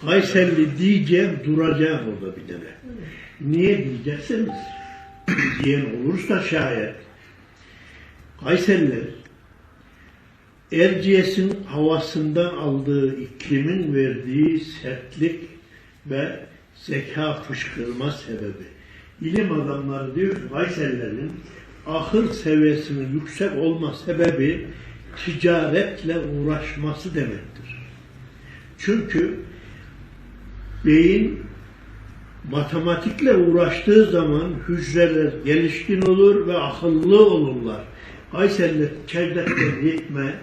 Kayserli diyeceğim, duracağım orada bir tane. Niye diyeceksiniz? Diyen olursa şayet Kayseriler Erciyes'in havasından aldığı iklimin verdiği sertlik ve zeka fışkırma sebebi. İlim adamları diyor ki Kayserilerin ahır seviyesinin yüksek olma sebebi ticaretle uğraşması demektir. Çünkü beyin matematikle uğraştığı zaman hücreler gelişkin olur ve akıllı olurlar. Kayseri'de çeldekler yetme,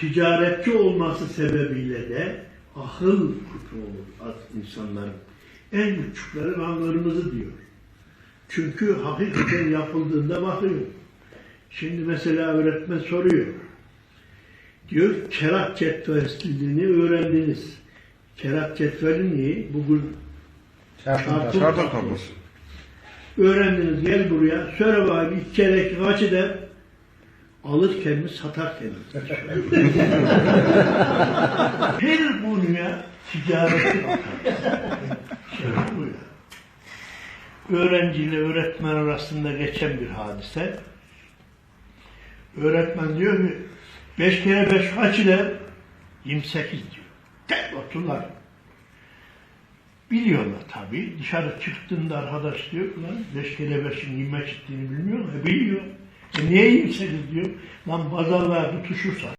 ticaretçi olması sebebiyle de akıl küpü olur insanların. En küçükleri kanlarımızı diyor. Çünkü hakikaten yapıldığında bakıyor. Şimdi mesela öğretmen soruyor. Diyor kerat cetvelini öğrendiniz. Kerat cetveli niye? Bugün tablosu. tablosu. Öğrendiniz gel buraya. Söyle bana bir çeyrek kaç eder? Alırken mi satarken mi? Her konuya ticareti bakarız. Şey bu ya. Öğrenciyle öğretmen arasında geçen bir hadise. Öğretmen diyor ki beş kere beş kaç eder? 28 diyor. Tek oturlar. Biliyorlar tabii. Dışarı çıktığında arkadaş diyor ki lan beş kere beşin yirmi ettiğini bilmiyor mu? E biliyor. E niye 28 diyor? Lan pazarlığa tutuşursa